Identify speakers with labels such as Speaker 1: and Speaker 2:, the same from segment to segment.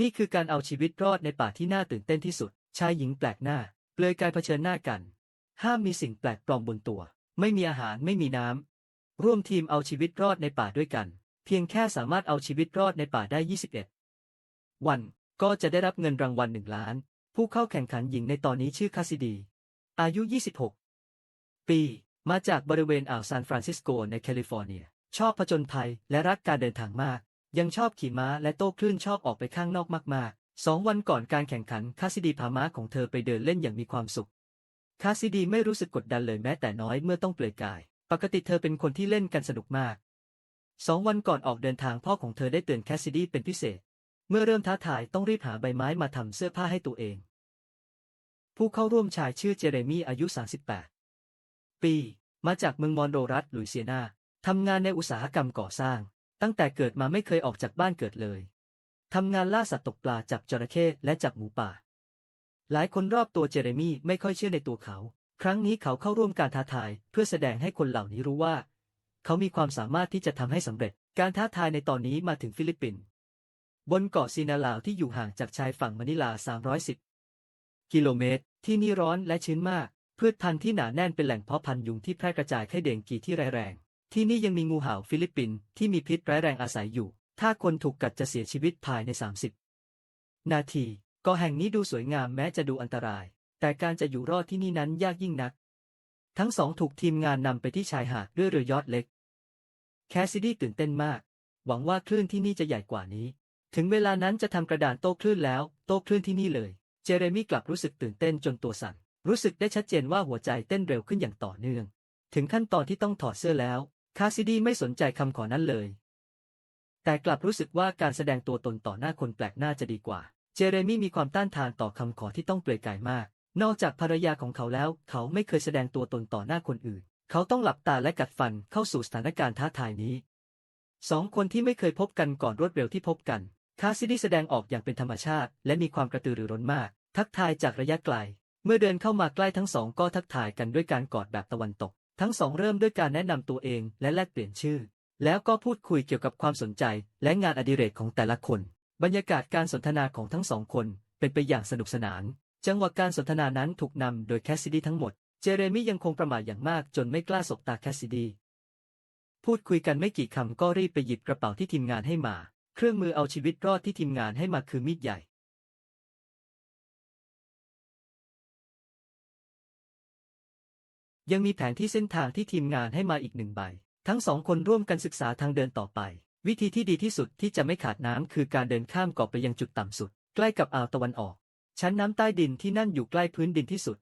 Speaker 1: นี่คือการเอาชีวิตรอดในป่าที่น่าตื่นเต้นที่สุด ชายหญิงแปลกหน้า เปลือยกายเผชิญหน้ากัน ห้ามมีสิ่งแปลกปลอมบนตัว ไม่มีอาหารไม่มีน้ำ ร่วมทีมเอาชีวิตรอดในป่าด้วยกัน เพียงแค่สามารถเอาชีวิตรอดในป่าได้ 21 วันก็จะได้รับเงินรางวัลหนึ่งล้าน ผู้เข้าแข่งขันหญิงในตอนนี้ชื่อคาซิดี อายุ 26 ปี มาจากบริเวณอ่าวซานฟรานซิสโกในแคลิฟอร์เนีย ชอบผจญภัยและรักการเดินทางมาก ยังชอบขี่ม้าและโต้คลื่นชอบออกไปข้างนอกมากๆสองวันก่อนการแข่งขันคาซิดีพาม้าของเธอไปเดินเล่นอย่างมีความสุข คาซิดีไม่รู้สึกกดดันเลยแม้แต่น้อยเมื่อต้องเปลือยกาย ปกติเธอเป็นคนที่เล่นกันสนุกมากสองวันก่อนออกเดินทางพ่อของเธอได้เตือนแคสซิดีเป็นพิเศษ เมื่อเริ่มท้าทายต้องรีบหาใบไม้มาทำเสื้อผ้าให้ตัวเอง ผู้เข้าร่วมชายชื่อเจเรมี่อายุ 38 ปี มาจากเมืองมอนโรรัฐลุยเซียนาทำงานในอุตสาหกรรมก่อสร้าง ตั้งแต่เกิดมาไม่เคยออกจากบ้านเกิดเลย ทำงานล่าสัตว์ตกปลาจับจระเข้และจับหมูป่า หลายคนรอบตัวเจเรมี่ไม่ค่อยเชื่อในตัวเขา ครั้งนี้เขาเข้าร่วมการท้าทายเพื่อแสดงให้คนเหล่านี้รู้ว่า เขามีความสามารถที่จะทำให้สำเร็จ การท้าทายในตอนนี้มาถึงฟิลิปปินส์ บนเกาะซีนาลาวที่อยู่ห่างจากชายฝั่งมะนิลา 310 กิโลเมตร ที่นี่ร้อนและชื้นมากพืชพันธุ์ที่หนาแน่นเป็นแหล่งเพาะพันธุ์ยุงที่แพร่กระจายไข้เดงกีที่ร้ายแรง ที่นี่ยังมีงูเห่าฟิลิปปินส์ที่มีพิษร้ายแรงอาศัยอยู่ ถ้าคนถูกกัดจะเสียชีวิตภายใน 30 นาทีเกาะแห่งนี้ดูสวยงามแม้จะดูอันตราย แต่การจะอยู่รอดที่นี่นั้นยากยิ่งนัก ทั้งสองถูกทีมงานนำไปที่ชายหาดด้วยเรือยอทเล็ก แคสซิดี้ตื่นเต้นมาก หวังว่าคลื่นที่นี่จะใหญ่กว่านี้ ถึงเวลานั้นจะทำกระดานโต้คลื่นแล้ว โต้คลื่นที่นี่เลย เจเรมี่กลับรู้สึกตื่นเต้นจนตัวสั่น รู้สึกได้ชัดเจนว่าหัวใจเต้นเร็วขึ้นอย่างต่อเนื่อง ถึงขั้นตอนที่ต้องถอดเสื้อแล้ว คาซิดี้ไม่สนใจคำขอนั้นเลย แต่กลับรู้สึกว่าการแสดงตัวตนต่อหน้าคนแปลกหน้าจะดีกว่า เจเรมี่มีความต้านทานต่อคำขอที่ต้องเปลือยกายมาก นอกจากภรรยาของเขาแล้ว เขาไม่เคยแสดงตัวตนต่อหน้าคนอื่น เขาต้องหลับตาและกัดฟันเข้าสู่สถานการณ์ท้าทายนี้สองคนที่ไม่เคยพบกันก่อนรวดเร็วที่พบกัน คาซิดี้แสดงออกอย่างเป็นธรรมชาติ และมีความกระตือรือร้นมาก ทักทายจากระยะไกล เมื่อเดินเข้ามาใกล้ทั้งสองก็ทักทายกันด้วยการกอดแบบตะวันตก ทั้งสองเริ่มด้วยการแนะนำตัวเองและแลกเปลี่ยนชื่อ แล้วก็พูดคุยเกี่ยวกับความสนใจและงานอดิเรกของแต่ละคน บรรยากาศการสนทนาของทั้งสองคนเป็นไปอย่างสนุกสนาน จังหวะการสนทนานั้นถูกนำโดยแคสซิดี้ทั้งหมด เจเรมี่ยังคงประมาทอย่างมากจนไม่กล้าสบตาแคสซิดี้พูดคุยกันไม่กี่คำก็รีบไปหยิบกระเป๋าที่ทีมงานให้มา เครื่องมือเอาชีวิตรอดที่ทีมงานให้มาคือมีดใหญ่ ยังมีแผนที่เส้นทางที่ทีมงานให้มาอีกหนึ่งใบ ทั้งสองคนร่วมกันศึกษาทางเดินต่อไป วิธีที่ดีที่สุดที่จะไม่ขาดน้ำคือการเดินข้ามเกาะไปยังจุดต่ำสุด ใกล้กับอ่าวตะวันออก ชั้นน้ำใต้ดินที่นั่นอยู่ใกล้พื้นดินที่สุด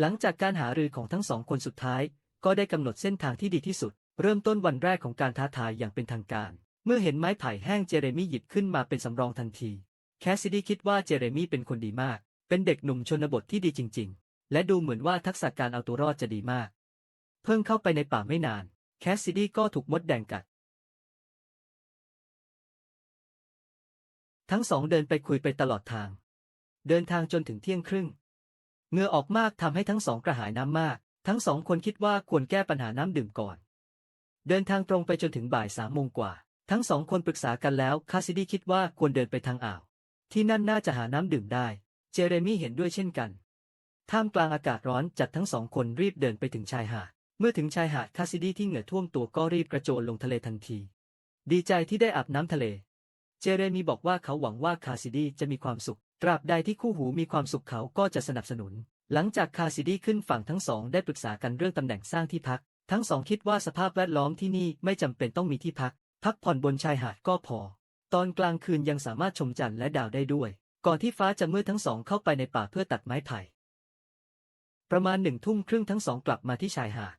Speaker 1: หลังจากการหารือของทั้งสองคนสุดท้าย ก็ได้กำหนดเส้นทางที่ดีที่สุด เริ่มต้นวันแรกของการท้าทายอย่างเป็นทางการ เมื่อเห็นไม้ไผ่แห้งเจเรมี่หยิบขึ้นมาเป็นสำรองทันที แคสซิดี้คิดว่าเจเรมี่เป็นคนดีมาก เป็นเด็กหนุ่มชนบทที่ดีจริงๆ และดูเหมือนว่าทักษะการเอาตัวรอดจะดีมาก เพิ่งเข้าไปในป่าไม่นาน แคสซิดี้ก็ถูกมดแดงกัด ทั้งสองเดินไปคุยไปตลอดทาง เดินทางจนถึงเที่ยงครึ่งเงื่อออกมากทำให้ทั้งสองกระหายน้ำมาก ทั้งสองคนคิดว่าควรแก้ปัญหาน้ำดื่มก่อน เดินทางตรงไปจนถึงบ่ายสามโมงกว่า ทั้งสองคนปรึกษากันแล้ว คาซิดี้คิดว่าควรเดินไปทางอ่าว ที่นั่นน่าจะหาน้ำดื่มได้ เจเรมี่เห็นด้วยเช่นกัน ท่ามกลางอากาศร้อนจัดทั้งสองคนรีบเดินไปถึงชายหาด เมื่อถึงชายหาดคาซิดี้ที่เหงื่อท่วมตัวก็รีบกระโจนลงทะเลทันที ดีใจที่ได้อาบน้ำทะเล เจเรมีบอกว่าเขาหวังว่าคาซิดี้จะมีความสุข ตราบใดที่คู่หูมีความสุขเขาก็จะสนับสนุน หลังจากคาซิดี้ขึ้นฝั่งทั้งสองได้ปรึกษากันเรื่องตำแหน่งสร้างที่พัก ทั้งสองคิดว่าสภาพแวดล้อมที่นี่ไม่จำเป็นต้องมีที่พัก พักผ่อนบนชายหาดก็พอ ตอนกลางคืนยังสามารถชมจันทร์และดาวได้ด้วย ก่อนที่ฟ้าจะมืดทั้งสองเข้าไปในป่าเพื่อตัดไม้ไผ่ ประมาณหนึ่งทุ่มครึ่งทั้งสองกลับมาที่ชายหาด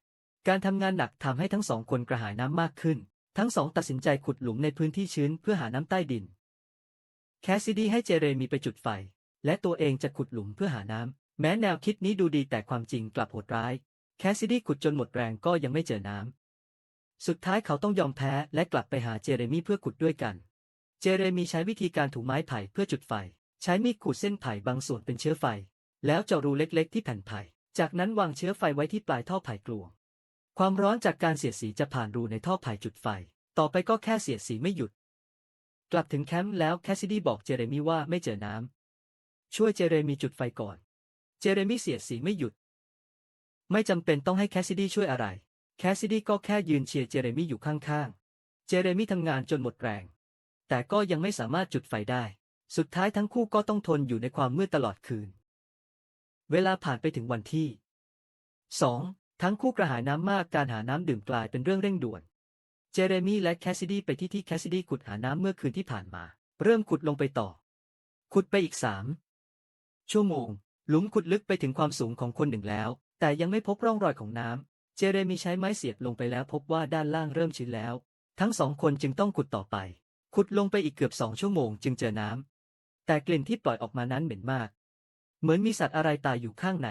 Speaker 1: การทำงานหนักทำให้ทั้งสองคนกระหายน้ำมากขึ้น ทั้งสองตัดสินใจขุดหลุมในพื้นที่ชื้นเพื่อหาน้ำใต้ดิน แคสซิดี้ให้เจเรมีไปจุดไฟ และตัวเองจะขุดหลุมเพื่อหาน้ำ แม้แนวคิดนี้ดูดีแต่ความจริงกลับโหดร้าย แคสซิดี้ขุดจนหมดแรงก็ยังไม่เจอน้ำ สุดท้ายเขาต้องยอมแพ้และกลับไปหาเจเรมีเพื่อขุดด้วยกัน เจเรมีใช้วิธีการถูไม้ไผ่เพื่อจุดไฟ ใช้มีดขูดเส้นไผ่บางส่วนเป็นเชื้อไฟ แล้วเจาะรูเล็กๆที่แผ่นไผ่ จากนั้นวางเชื้อไฟไว้ที่ปลายท่อไผ่กลวง ความร้อนจากการเสียดสีจะผ่านรูในท่อไผ่จุดไฟ ต่อไปก็แค่เสียดสีไม่หยุด กลับถึงแคมป์แล้วแคสซิดี้บอกเจเรมี่ว่าไม่เจอน้ำ ช่วยเจเรมี่จุดไฟก่อน เจเรมี่เสียดสีไม่หยุด ไม่จำเป็นต้องให้แคสซิดี้ช่วยอะไร แคสซิดี้ก็แค่ยืนเชียร์เจเรมี่อยู่ข้างๆ เจเรมี่ทำงานจนหมดแรง แต่ก็ยังไม่สามารถจุดไฟได้ สุดท้ายทั้งคู่ก็ต้องทนอยู่ในความมืดตลอดคืน เวลาผ่านไปถึงวันที่ 2. ทั้งคู่กระหายน้ำมากการหาน้ำดื่มกลายเป็นเรื่องเร่งด่วน เจเรมี่และแคสซิดี้ไปที่ที่แคสซิดี้ขุดหาน้ำเมื่อคืนที่ผ่านมา เริ่มขุดลงไปต่อ ขุดไปอีกสามชั่วโมง หลุมขุดลึกไปถึงความสูงของคนหนึ่งแล้ว แต่ยังไม่พบร่องรอยของน้ำ เจเรมีใช้ไม้เสียบลงไปแล้วพบว่าด้านล่างเริ่มชื้นแล้ว ทั้งสองคนจึงต้องขุดต่อไป ขุดลงไปอีกเกือบสองชั่วโมงจึงเจอน้ำแต่กลิ่นที่ปล่อยออกมานั้นเหม็นมาก เหมือนมีสัตว์อะไรตายอยู่ข้างใน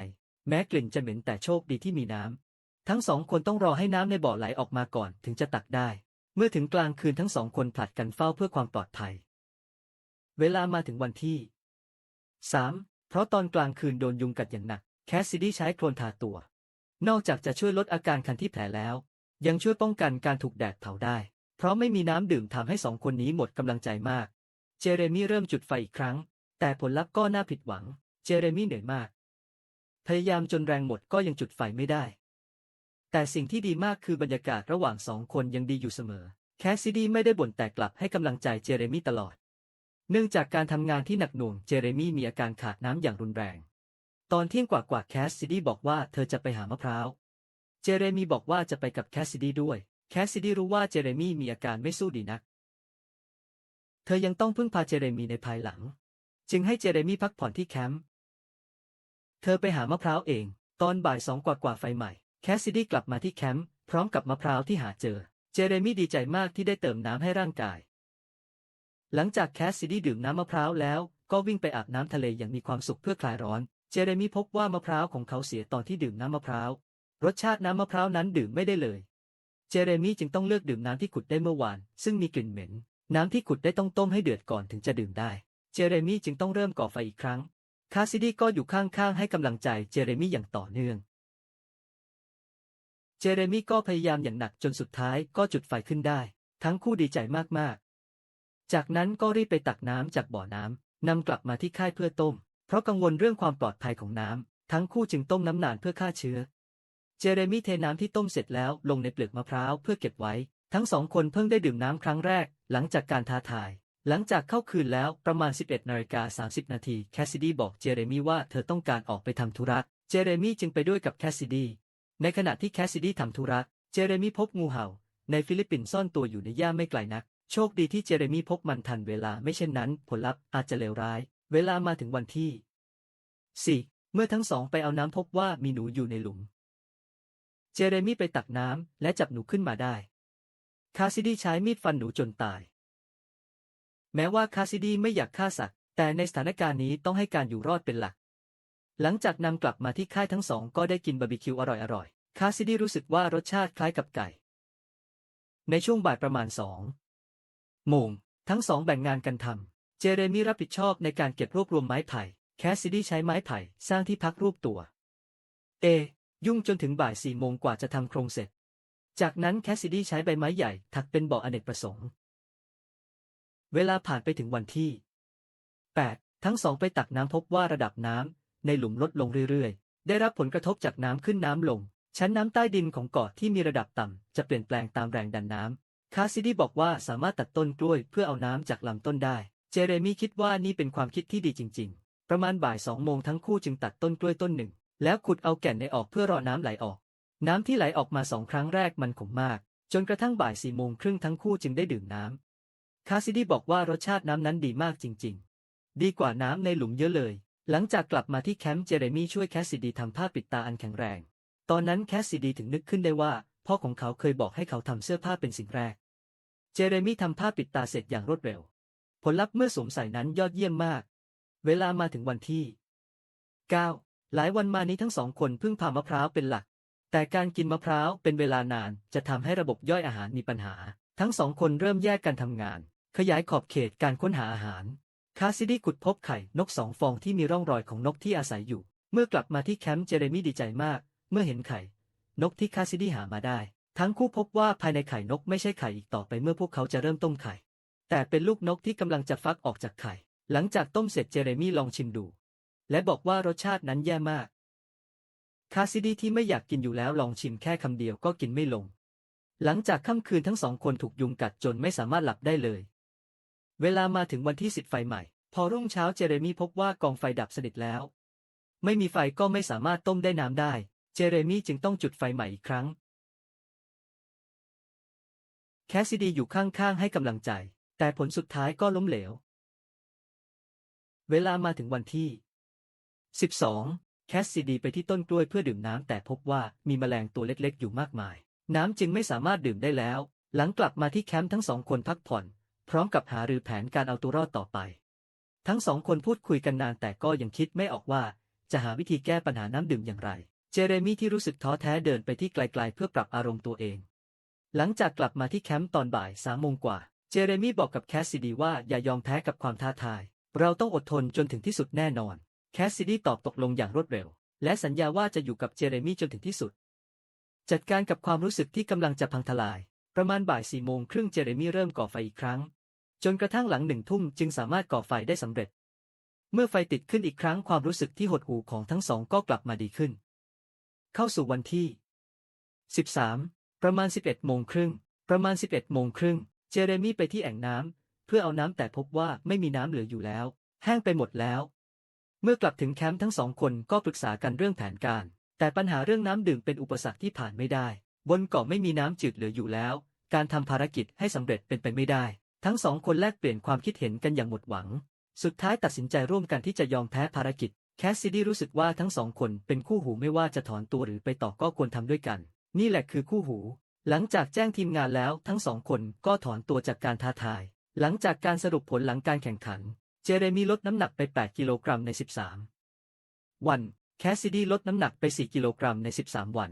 Speaker 1: แม้กลิ่นจะเหม็นแต่โชคดีที่มีน้ำ ทั้งสองคนต้องรอให้น้ำในบ่อไหลออกมาก่อนถึงจะตักได้ เมื่อถึงกลางคืนทั้งสองคนผลัดกันเฝ้าเพื่อความปลอดภัย เวลามาถึงวันที่ 3. เพราะตอนกลางคืนโดนยุงกัดอย่างหนัก แคสซิดี้ใช้โคลนทาตัว นอกจากจะช่วยลดอาการคันที่แผลแล้ว ยังช่วยป้องกันการถูกแดดเผาได้ เพราะไม่มีน้ำดื่มทำให้สองคนนี้หมดกำลังใจมาก เจเรมี่เริ่มจุดไฟอีกครั้ง แต่ผลลัพธ์ก็น่าผิดหวัง เจเรมี่เหนื่อยมาก พยายามจนแรงหมดก็ยังจุดไฟไม่ได้ แต่สิ่งที่ดีมากคือบรรยากาศระหว่างสองคนยังดีอยู่เสมอ แคสซิดี้ไม่ได้บ่นแต่กลับให้กำลังใจเจเรมี่ตลอด เนื่องจากการทำงานที่หนักหน่วงเจเรมี่มีอาการขาดน้ำอย่างรุนแรง ตอนเที่ยงกว่ากว่าแคสซิดี้บอกว่าเธอจะไปหามะพร้าว เจเรมี่บอกว่าจะไปกับแคสซิดี้ด้วย แคสซิดี้รู้ว่าเจเรมี่มีอาการไม่สู้ดีนัก เธอยังต้องพึ่งพาเจเรมี่ในภายหลัง จึงให้เจเรมี่พักผ่อนที่แคมป์ เธอไปหามะพร้าวเอง ตอนบ่ายสองกว่ากว่าไฟใหม่ แคสซิดี้กลับมาที่แคมป์พร้อมกับมะพร้าวที่หาเจอ เจเรมี่ดีใจมากที่ได้เติมน้ำให้ร่างกาย หลังจากแคสซิดี้ดื่มน้ำมะพร้าวแล้ว ก็วิ่งไปอาบน้ำทะเลอย่างมีความสุขเพื่อคลายร้อน เจเรมี่พบว่ามะพร้าวของเขาเสียตอนที่ดื่มน้ำมะพร้าว รสชาติน้ำมะพร้าวนั้นดื่มไม่ได้เลย เจเรมี่จึงต้องเลือกดื่มน้ำที่ขุดได้เมื่อวาน ซึ่งมีกลิ่นเหม็น น้ำที่ขุดได้ต้องต้มให้เดือดก่อนถึงจะดื่มได้ เจเรมี่จึงต้องเริ่มก่อไฟอีกครั้ง คาซิดี้ก็อยู่ข้างๆให้กำลังใจเจเรมี่อย่างต่อเนื่อง เจเรมี่ก็พยายามอย่างหนักจนสุดท้ายก็จุดไฟขึ้นได้ ทั้งคู่ดีใจมากๆ จากนั้นก็รีบไปตักน้ำจากบ่อน้ำนำกลับมาที่ค่ายเพื่อต้ม เพราะกังวลเรื่องความปลอดภัยของน้ำทั้งคู่จึงต้มน้ำนานเพื่อฆ่าเชื้อ เจเรมี่เทน้ำที่ต้มเสร็จแล้วลงในเปลือกมะพร้าวเพื่อเก็บไว้ ทั้งสองคนเพิ่งได้ดื่มน้ำครั้งแรก หลังจากการท้าทาย หลังจากเข้าคืนแล้วประมาณ 11นาฬิกา30 นาทีแคสซิดี้บอกเจเรมี่ว่าเธอต้องการออกไปทำธุระเจเรมี่จึงไปด้วยกับแคสซิดี้ในขณะที่แคสซิดี้ทำธุระเจเรมี่พบงูเห่า ในฟิลิปปินส์ซ่อนตัวอยู่ในหญ้าไม่ไกลนัก โชคดีที่เจเรมี่พบมันทันเวลาไม่เช่นนั้น ผลลัพธ์อาจจะเลวร้าย เวลามาถึงวันที่ 4. เมื่อทั้งสองไปเอาน้ำพบว่ามีหนูอยู่ในหลุม เจเรมี่ไปตักน้ำและจับหนูขึ้นมาได้ คาซิดี้ใช้มีดฟันหนูจนตาย แม้ว่าคาซิดี้ไม่อยากฆ่าสัตว์ แต่ในสถานการณ์นี้ต้องให้การอยู่รอดเป็นหลัก หลังจากนำกลับมาที่ค่ายทั้งสองก็ได้กินบาร์บีคิวอร่อยๆ คาซิดี้รู้สึกว่ารสชาติคล้ายกับไก่ ในช่วงบ่ายประมาณสองโมงทั้งสองแบ่งงานกันทำ เจเรมีรับผิดชอบในการเก็บรวบรวมไม้ไผ่ แคสซิดี้ใช้ไม้ไผ่สร้างที่พักรูปตัว เอ ยุ่งจนถึงบ่ายสี่โมงกว่าจะทำโครงเสร็จ จากนั้นแคสซิดี้ใช้ใบไม้ใหญ่ถักเป็นเบาะอเนกประสงค์ เวลาผ่านไปถึงวันที่ 8 ทั้งสองไปตักน้ำพบว่าระดับน้ำในหลุมลดลงเรื่อยๆ ได้รับผลกระทบจากน้ำขึ้นน้ำลง ชั้นน้ำใต้ดินของเกาะที่มีระดับต่ำจะเปลี่ยนแปลงตามแรงดันน้ำคาซิดี้บอกว่าสามารถตัดต้นกล้วยเพื่อเอาน้ำจากลำต้นได้ เจเรมี่คิดว่านี่เป็นความคิดที่ดีจริง ๆ ประมาณบ่ายสองโมงทั้งคู่จึงตัดต้นกล้วยต้นหนึ่ง แล้วขุดเอาแก่นในออกเพื่อรอน้ำไหลออก น้ำที่ไหลออกมาสองครั้งแรกมันขมมาก จนกระทั่งบ่ายสี่โมงครึ่งทั้งคู่จึงได้ดื่มน้ำ คาซิดี้บอกว่ารสชาติน้ำนั้นดีมากจริง ๆ ดีกว่าน้ำในหลุมเยอะเลย หลังจากกลับมาที่แคมป์เจเรมี่ช่วยแคสซิดีทำผ้าปิดตาอันแข็งแรง ตอนนั้นแคสซิดีถึงนึกขึ้นได้ว่า พ่อของเขาเคยบอกให้เขาทำเสื้อผ้าเป็นสิ่งแรก เจเรมี่ทำผ้าปิดตาเสร็จอย่างรวดเร็ว ผลลัพธ์เมื่อสวมใส่นั้นยอดเยี่ยมมาก เวลามาถึงวันที่ 9 หลายวันมานี้ทั้งสองคนพึ่งพามะพร้าวเป็นหลัก แต่การกินมะพร้าวเป็นเวลานานจะทำให้ระบบย่อยอาหารมีปัญหา ทั้งสองคนเริ่มแยกกันทำงาน ขยายขอบเขตการค้นหาอาหาร คาซิดี้ขุดพบไข่นกสองฟองที่มีร่องรอยของนกที่อาศัยอยู่ เมื่อกลับมาที่แคมป์เจเรมี่ดีใจมาก เมื่อเห็นไข่ นกที่คาซิดี้หามาได้ ทั้งคู่พบว่าภายในไข่นกไม่ใช่ไข่อีกต่อไปเมื่อพวกเขาจะเริ่มต้มไข่ แต่เป็นลูกนกที่กำลังจะฟักออกจากไข่ หลังจากต้มเสร็จเจเรมี่ลองชิมดู และบอกว่ารสชาตินั้นแย่มาก คาซิดีที่ไม่อยากกินอยู่แล้วลองชิมแค่คำเดียวก็กินไม่ลง หลังจากค่ำคืนทั้งสองคนถูกยุงกัดจนไม่สามารถหลับได้เลย เวลามาถึงวันที่สิบไฟใหม่ พอรุ่งเช้าเจเรมี่พบว่ากองไฟดับสนิทแล้ว ไม่มีไฟก็ไม่สามารถต้มได้น้ำได้ เจเรมี่จึงต้องจุดไฟใหม่อีกครั้ง แคสซิดีอยู่ข้างๆให้กำลังใจ แต่ผลสุดท้ายก็ล้มเหลว เวลามาถึงวันที่ 12 แคสซิดีไปที่ต้นกล้วยเพื่อดื่มน้ำแต่พบว่ามีแมลงตัวเล็กๆ อยู่มากมาย น้ำจึงไม่สามารถดื่มได้แล้ว หลังกลับมาที่แคมป์ทั้งสองคนพักผ่อน พร้อมกับหารือแผนการเอาตัวรอดต่อไป ทั้งสองคนพูดคุยกันนานแต่ก็ยังคิดไม่ออกว่า จะหาวิธีแก้ปัญหาน้ำดื่มอย่างไร เจเรมี่ที่รู้สึกท้อแท้เดินไปที่ไกลๆเพื่อปรับอารมณ์ตัวเอง หลังจากกลับมาที่แคมป์ตอนบ่ายสามโมงกว่า เจเรมี่บอกกับแคสซิดีว่าอย่ายอมแพ้กับความท้าทาย เราต้องอดทนจนถึงที่สุดแน่นอน แคสซิดีตอบตกลงอย่างรวดเร็ว และสัญญาว่าจะอยู่กับเจเรมี่จนถึงที่สุด จัดการกับความรู้สึกที่กำลังจะพังทลาย ประมาณบ่ายสี่โมงครึ่งเจเรมี่เริ่มก่อไฟอีกครั้ง จนกระทั่งหลังหนึ่งทุ่มจึงสามารถก่อไฟได้สำเร็จ เมื่อไฟติดขึ้นอีกครั้งความรู้สึกที่หดหู่ของทั้งสองก็กลับมาดีขึ้น เข้าสู่วันที่ 13 ประมาณ 11โมงครึ่ง ประมาณ 11โมงครึ่ง เจเรมี่ไปที่แอ่งน้ำเพื่อเอาน้ำแต่พบว่าไม่มีน้ำเหลืออยู่แล้ว แห้งไปหมดแล้ว เมื่อกลับถึงแคมป์ทั้งสองคนก็ปรึกษากันเรื่องแผนการ แต่ปัญหาเรื่องน้ำดื่มเป็นอุปสรรคที่ผ่านไม่ได้ บนเกาะไม่มีน้ำจืดเหลืออยู่แล้ว การทำภารกิจให้สำเร็จเป็นไปไม่ได้ ทั้งสองคนแลกเปลี่ยนความคิดเห็นกันอย่างหมดหวัง สุดท้ายตัดสินใจร่วมกันที่จะยอมแพ้ภารกิจ แคสซิดี้รู้สึกว่าทั้งสองคนเป็นคู่หูไม่ว่าจะถอนตัวหรือไปต่อก็ควรทำด้วยกัน นี่แหละคือคู่หู หลังจากแจ้งทีมงานแล้วทั้งสองคนก็ถอนตัวจากการท้าทาย หลังจากการสรุปผลหลังการแข่งขัน เจเรมีลดน้ำหนักไป 8 กิโลกรัมใน 13 วัน แคสซิดี้ลดน้ำหนักไป 4 กิโลกรัมใน 13 วัน